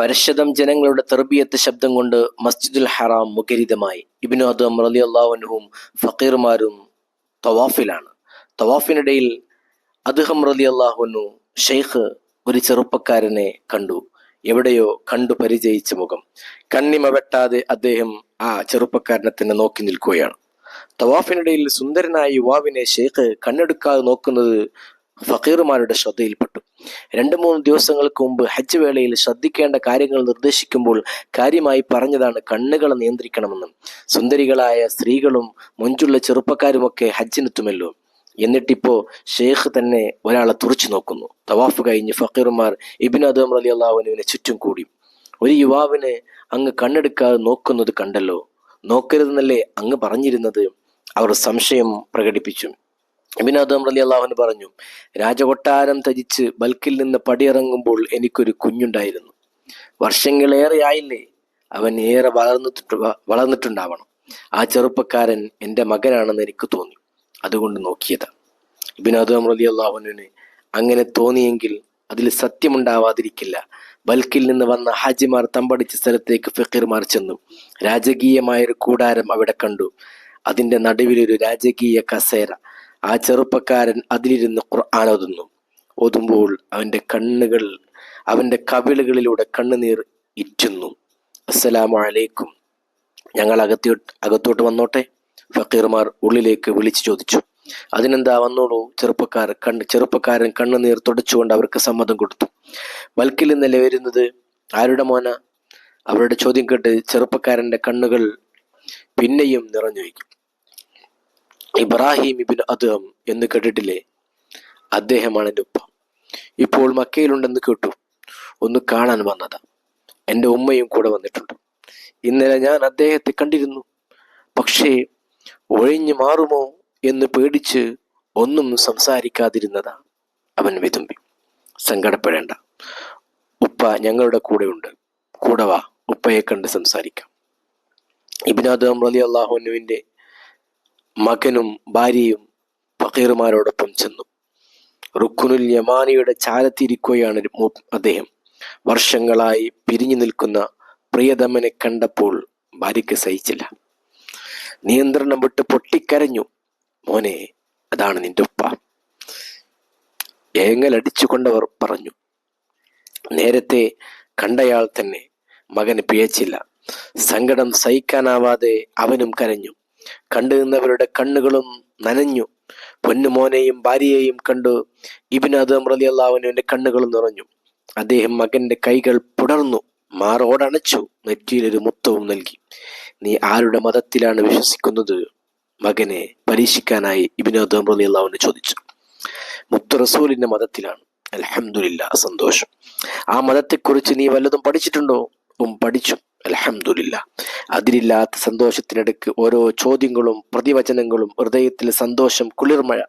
പരിഷദം ജനങ്ങളുടെ തെർബിയത്ത് ശബ്ദം കൊണ്ട് മസ്ജിദുൽ ഹറാം മുഖരിതമായി. ഇബിനു അദം റലി അള്ളാഹുനും ഫക്കീർമാരും തവാഫിലാണ്. തവാഫിനിടയിൽ അദ്ദേഹം റലി അള്ളാഹുനു ഷെയ്ഖ് ഒരു ചെറുപ്പക്കാരനെ കണ്ടു. എവിടെയോ കണ്ടു പരിചയിച്ച മുഖം. കണ്ണിമ വെട്ടാതെ അദ്ദേഹം ആ ചെറുപ്പക്കാരനെ തന്നെ നോക്കി നിൽക്കുകയാണ്. തവാഫിനിടയിൽ സുന്ദരനായ യുവാവിനെ ഷെയ്ഖ് കണ്ണെടുക്കാതെ നോക്കുന്നത് ഫക്കീർമാരുടെ ശ്രദ്ധയിൽപ്പെട്ടു. രണ്ടു മൂന്ന് ദിവസങ്ങൾക്ക് മുമ്പ് ഹജ്ജ് വേളയിൽ ശ്രദ്ധിക്കേണ്ട കാര്യങ്ങൾ നിർദ്ദേശിക്കുമ്പോൾ കാര്യമായി പറഞ്ഞതാണ് കണ്ണുകളെ നിയന്ത്രിക്കണമെന്നും. സുന്ദരികളായ സ്ത്രീകളും മുഞ്ചുള്ള ചെറുപ്പക്കാരുമൊക്കെ ഹജ്ജിനെത്തുമല്ലോ. എന്നിട്ടിപ്പോ ഷെയ്ഖ് തന്നെ ഒരാളെ തുറച്ചു നോക്കുന്നു. തവാഫ് കഴിഞ്ഞ് ഫക്കീർമാർ ഇബിൻ അദം അലി അള്ളാഹുനുവിനെ ചുറ്റും കൂടി. ഒരു യുവാവിനെ അങ്ങ് കണ്ണെടുക്കാതെ നോക്കുന്നത് കണ്ടല്ലോ. നോക്കരുതെന്നല്ലേ അങ്ങ് പറഞ്ഞിരുന്നത്? അവർ സംശയം പ്രകടിപ്പിച്ചു. അദം അലി അള്ളാഹുന് പറഞ്ഞു രാജകൊട്ടാരം ത്യജിച്ച് ബൽക്കിൽ നിന്ന് പടിയിറങ്ങുമ്പോൾ എനിക്കൊരു കുഞ്ഞുണ്ടായിരുന്നു. വർഷങ്ങളേറെ ആയില്ലേ അവൻ ഏറെ വളർന്നിട്ട് വളർന്നിട്ടുണ്ടാവണം. ആ ചെറുപ്പക്കാരൻ എന്റെ മകനാണെന്ന് എനിക്ക് തോന്നി. അതുകൊണ്ട് നോക്കിയത്. അബിനാദം അലി അള്ളാഹുവിന് അങ്ങനെ തോന്നിയെങ്കിൽ അതിൽ സത്യമുണ്ടാവാതിരിക്കില്ല. ബൽക്കിൽ നിന്ന് വന്ന ഹാജിമാർ തമ്പടിച്ച സ്ഥലത്തേക്ക് ഫക്കീർമാർ ചെന്നു. രാജകീയമായൊരു കൂടാരം അവിടെ കണ്ടു. അതിന്റെ നടുവിലൊരു രാജകീയ കസേര. ആ ചെറുപ്പക്കാരൻ അതിലിരുന്ന് ഖുർആൻ ഓതുന്നു. ഓതുമ്പോൾ അവന്റെ കണ്ണുകൾ അവന്റെ കവിളുകളിലൂടെ കണ്ണുനീർ ഇറ്റുന്നു. അസ്സലാമു അലൈക്കും. ഞങ്ങൾ അകത്തോട്ട് അകത്തോട്ട് വന്നോട്ടെ? ഫക്കീർമാർ ഉള്ളിലേക്ക് വിളിച്ചു ചോദിച്ചു. അതിനെന്താ വന്നോളൂ? ചെറുപ്പക്കാർ കണ്ണ് ചെറുപ്പക്കാരൻ കണ്ണുനീർ തുടച്ചുകൊണ്ട് അവർക്ക് സമ്മതം കൊടുത്തു. ബൽക്കിൽ നിന്നല്ലേ വരുന്നത്? ആരുടെ മോന? അവരുടെ ചോദ്യം കേട്ട് ചെറുപ്പക്കാരന്റെ കണ്ണുകൾ പിന്നെയും നിറഞ്ഞൊഴിക്കും ഇബ്രാഹിം ഇബിൻ അദ്ദേഹം എന്ന് കേട്ടിട്ടില്ലേ? അദ്ദേഹമാണ് എന്റെ ഉപ്പ. ഇപ്പോൾ മക്കയിലുണ്ടെന്ന് കേട്ടു. ഒന്ന് കാണാൻ വന്നതാ. എന്റെ ഉമ്മയും കൂടെ വന്നിട്ടുണ്ട്. ഇന്നലെ ഞാൻ അദ്ദേഹത്തെ കണ്ടിരുന്നു. പക്ഷേ ഒഴിഞ്ഞു മാറുമോ എന്ന് പേടിച്ച് ഒന്നും സംസാരിക്കാതിരുന്നതാ അവൻ വിതുമ്പി. സങ്കടപ്പെടേണ്ട. ഉപ്പ ഞങ്ങളുടെ കൂടെയുണ്ട് കൂടെ വാ ഉപ്പയെ കണ്ട് സംസാരിക്കാം. ഇബിനാദ് അമ്രലി അള്ളാഹുനുവിന്റെ മകനും ഭാര്യയും ഫക്കീറുമാരോടൊപ്പം ചെന്നു. റുക്കുനുൽ യമാനിയുടെ ചാരത്തിരിക്കുകയാണ് അദ്ദേഹം. വർഷങ്ങളായി പിരിഞ്ഞു നിൽക്കുന്ന പ്രിയതമനെ കണ്ടപ്പോൾ ഭാര്യയ്ക്ക് സഹിച്ചില്ല. നിയന്ത്രണം വിട്ട് പൊട്ടിക്കരഞ്ഞു. മോനെ അതാണ് നിന്റെ ഉപ്പ. ഏങ്ങലടിച്ചുകൊണ്ടവർ പറഞ്ഞു നേരത്തെ കണ്ടയാൾ തന്നെ മകന് പിഴച്ചില്ല. സങ്കടം സഹിക്കാനാവാതെ അവനും കരഞ്ഞു. കണ്ടു നിന്നവരുടെ കണ്ണുകളും നനഞ്ഞു. പൊന്നുമോനെയും ഭാര്യയെയും കണ്ടു. ഇബിൻ അദം റലി അള്ളാഹുവിന്റെ കണ്ണുകളും നിറഞ്ഞു. അദ്ദേഹം മകന്റെ കൈകൾ പുടർന്നു മാറോടണച്ചു നെറ്റിയിലൊരു മുത്തവും നൽകി. നീ ആരുടെ മതത്തിലാണ് വിശ്വസിക്കുന്നത്? മകനെ പരീക്ഷിക്കാനായി ഇബിൻ അദം റലി അള്ളാഹുവിനെ ചോദിച്ചു. മുത്തു റസൂലിന്റെ മതത്തിലാണ്. അലഹമില്ല സന്തോഷം. ആ മതത്തെക്കുറിച്ച് നീ വല്ലതും പഠിച്ചിട്ടുണ്ടോ? ഉം പഠിച്ചു. അലഹമില്ല അതിലില്ലാത്ത സന്തോഷത്തിനിടയ്ക്ക് ഓരോ ചോദ്യങ്ങളും പ്രതിവചനങ്ങളും ഹൃദയത്തിൽ സന്തോഷം കുളിർമഴ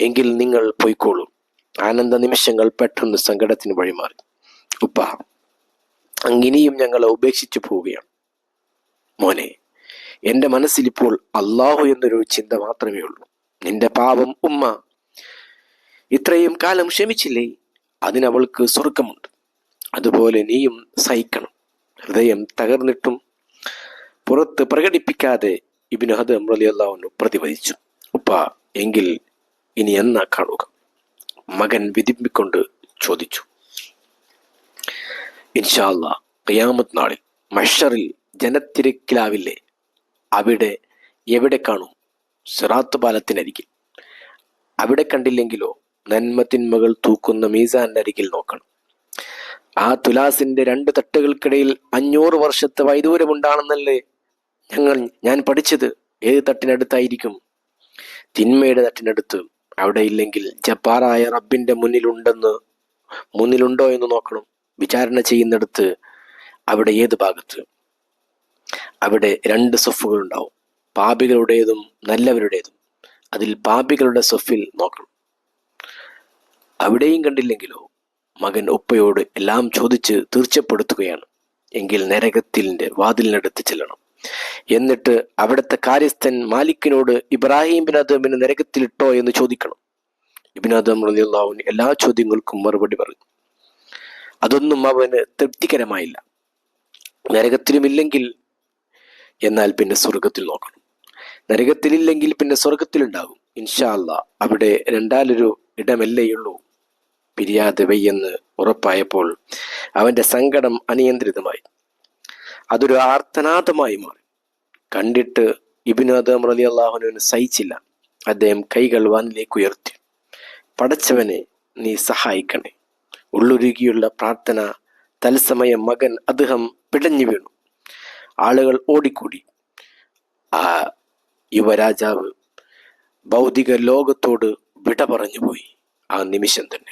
എങ്കിൽ നിങ്ങൾ പോയിക്കോളൂ. ആനന്ദ നിമിഷങ്ങൾ പെട്ടെന്ന് സങ്കടത്തിന് വഴിമാറി. ഉപ്പ അങ്ങിനിയും ഞങ്ങളെ ഉപേക്ഷിച്ചു പോവുകയാണ്. മോനെ എന്റെ മനസ്സിൽ ഇപ്പോൾ അള്ളാഹു എന്നൊരു ചിന്ത മാത്രമേ ഉള്ളൂ. നിന്റെ പാപം ഉമ്മ ഇത്രയും കാലം ക്ഷമിച്ചില്ലേ? അതിനവൾക്ക് സ്വർഗമുണ്ട് അതുപോലെ നീയും സഹിക്കണം. ഹൃദയം തകർന്നിട്ടും പുറത്ത് പ്രകടിപ്പിക്കാതെ ഇബിന് ഹദം റലി അള്ളാഹുനു പ്രതിവദിച്ചു ഉപ്പ എങ്കിൽ ഇനി എന്നാ കാണുക? മകൻ വിതിമ്പിക്കൊണ്ട് ചോദിച്ചു. ഇൻഷാല്ല ഖിയാമത്ത് നാളിൽ മഷറിൽ ജനത്തിരക്കിലാവില്ലേ? അവിടെ എവിടെ കാണും? സിറാത്ത് പാലത്തിനരികിൽ. അവിടെ കണ്ടില്ലെങ്കിലോ നന്മ തിന്മകൾ തൂക്കുന്ന അരികിൽ നോക്കണം. ആ തുലാസിന്റെ രണ്ട് തട്ടുകൾക്കിടയിൽ അഞ്ഞൂറ് വർഷത്തെ വൈദൂരമുണ്ടാണെന്നല്ലേ ഞങ്ങൾ ഞാൻ പഠിച്ചത്. ഏത് തട്ടിനടുത്തായിരിക്കും? തിന്മയുടെ തട്ടിനടുത്ത്. അവിടെ ഇല്ലെങ്കിൽ ജപ്പാറായ റബ്ബിന്റെ മുന്നിലുണ്ടെന്ന് മുന്നിലുണ്ടോ എന്ന് നോക്കണം. വിചാരണ ചെയ്യുന്നിടത്ത് അവിടെ ഏത് ഭാഗത്ത്? അവിടെ രണ്ട് സൊഫുകൾ ഉണ്ടാവും പാപികളുടേതും നല്ലവരുടേതും. അതിൽ പാപികളുടെ സൊഫിൽ നോക്കണം. അവിടെയും കണ്ടില്ലെങ്കിലോ? മകൻ ഉപ്പയോട് എല്ലാം ചോദിച്ച് തീർച്ചപ്പെടുത്തുകയാണ്. എങ്കിൽ നരകത്തിലിന്റെ വാതിലിനടുത്ത് ചെല്ലണം. എന്നിട്ട് അവിടുത്തെ കാര്യസ്ഥൻ മാലിക്കിനോട് ഇബ്രാഹിം ബിൻ അദമിന് നരകത്തിലിട്ടോ എന്ന് ചോദിക്കണം. ഇബിൻ അദം എല്ലാ ചോദ്യങ്ങൾക്കും മറുപടി പറഞ്ഞു. അതൊന്നും അവന് തൃപ്തികരമായില്ല. നരകത്തിലുമില്ലെങ്കിൽ എന്നാൽ പിന്നെ സ്വർഗത്തിൽ നോക്കണം. നരകത്തിലില്ലെങ്കിൽ പിന്നെ സ്വർഗത്തിലുണ്ടാകും ഇൻഷാല്ല അവിടെ രണ്ടാലൊരു ഇടമല്ലേയുള്ളൂ പിരിയാതെ വയ്യെന്ന് ഉറപ്പായപ്പോൾ അവന്റെ സങ്കടം അനിയന്ത്രിതമായി. അതൊരു ആർത്തനാദമായി മാറി. കണ്ടിട്ട് ഇബിനു അദ്ദേഹം റലി അള്ളാഹുനുവിന് സഹിച്ചില്ല. അദ്ദേഹം കൈകൾ വാനിലേക്ക് ഉയർത്തി. പടച്ചവനെ നീ സഹായിക്കണേ. ഉള്ളൊരുകിയുള്ള പ്രാർത്ഥന തത്സമയം മകൻ അദ്ദേഹം പിടഞ്ഞു വീണു. ആളുകൾ ഓടിക്കൂടി. ആ യുവരാജാവ് ഭൗതിക ലോകത്തോട് വിട പറഞ്ഞുപോയി ആ നിമിഷം തന്നെ.